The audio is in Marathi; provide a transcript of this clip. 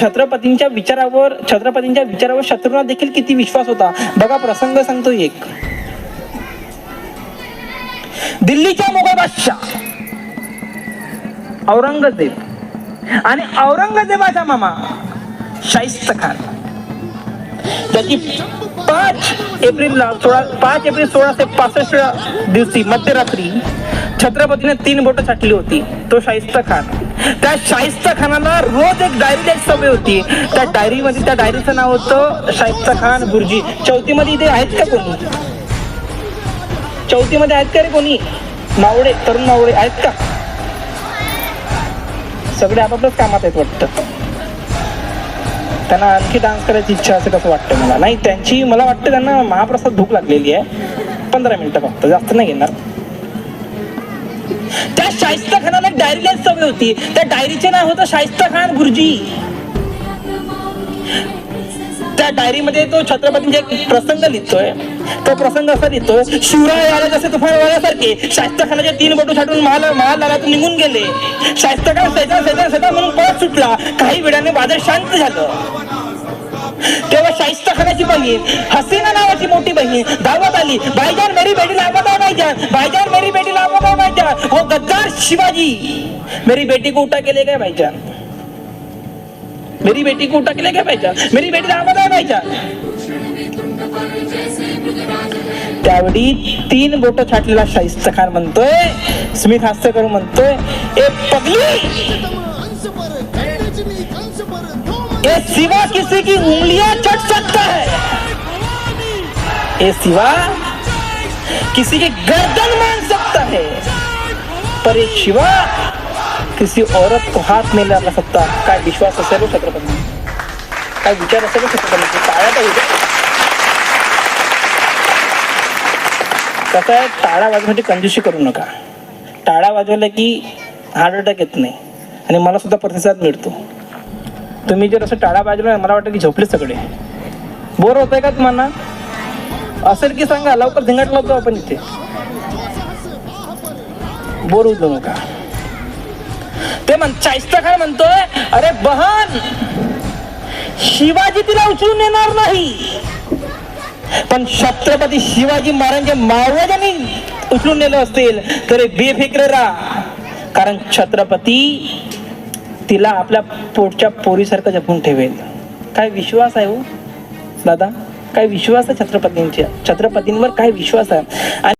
छत्रपतींच्या विचारावर छत्रपतींच्या विचारावर शत्रूंना देखील किती विश्वास होता? बघा प्रसंग सांगतो एक. दिल्लीच्या मुघल बादशाह औरंगजेब आणि औरंगजेबाचा मामा शाहिस्त खान. त्याची पाच एप्रिलला सोळा पाच एप्रिल सोळाशे पासष्ट दिवशी मध्यरात्री छत्रपतीने तीन बोटं छाटली होती. तो शाहिस्त खान. त्या शाहिस्ता खानाला रोज एक डायरी द्यायची सवय होती. त्या डायरीमध्ये त्या डायरीचं नाव होतं शाहिस्ता खान गुरुजी चौथीमध्ये इथे आहेत का कोणी? चौथीमध्ये आहेत का रे कोणी? मावळे तरुण मावळे आहेत का? सगळे आपापल्याच कामात आहेत वाटतं. त्यांना आणखी डान्स करायची इच्छा असेल कसं वाटतं मला? नाही त्यांची मला वाटतं त्यांना महाप्रसाद भूक लागलेली आहे. पंधरा मिनिटं फक्त जास्त नाही घेणार त्या शाहिस्ता खानाला एक डायरी लिहायची सवय होती. त्या डायरीचे नाव होतं शाहिस्ता खान गुरुजी त्या डायरीमध्ये तो छत्रपतींचे म्हणजे एक प्रसंग लिहितोय. तो प्रसंग असा लिहितोय शिवराय आले जसे तुफान वाऱ्यासारखे शाहिस्ता खानाचे तीन बटू छाटून महाल महालालातून निघून गेले. शाहिस्ता खान सैदा सैदा सैदा म्हणून पळत सुटला. काही वेळाने वादळ शांत झालं. तेव्हा शाहिस्ता खानाची बहीण हसीना नावाची मोठी बहीण धावत आली भाईजान मेरी बेटी लावत आहे भाईजान भाईजान मेरी बेटी लावत आहे भाईजान. हो गद्दार शिवाजी मेरी बेटी को उठा के ले गए भाईजान. मेरी बेटी को उठा के ले गए भाईजान. मेरी बेटी लावत आहे भाईजान. त्यावेळी तीन बोट छाटलेला शाहिस्त खान म्हणतोय स्मित हास्य करून म्हणतोय ए पगली! ये सिवा किसी की उंगलियां चट सकता है। ये सिवा किसी की गर्दन मान सकता है। पर ये शिवा किसी औरत को हाथ नहीं लगा सकता। काय विश्वास असेल हो छत्रपती? काय विचार असेल हो छत्रपती? टाळ्या कसं आहे टाळा वाजवण्यासाठी कंजूशी करू नका. टाळा वाजवल्या की हार्ट अटॅक येत नाही. आणि मला सुद्धा प्रतिसाद मिळतो. तुम्ही जर असं टाळा वाजवला मला वाटतं की झोपले सगळे. बोर होत आहे का तुम्हाला? असेल की सांगा लवकर धिंगाट लावतो आपण इथे. बोर होऊ नका. ते म्हण चायस्ता खान म्हणतोय अरे बहन शिवाजी तिला उचलून येणार नाही. पण छत्रपती शिवाजी महाराजांच्या मावळ्याने उचलून नेलं असतील तरी बेफिक्र राहा. कारण छत्रपती तिला आपल्या पोटच्या पोरीसारखं जपून ठेवेल. काय विश्वास आहे हो? दादा काय विश्वास आहे छत्रपतींच्या छत्रपतींवर काय विश्वास आहे? आणि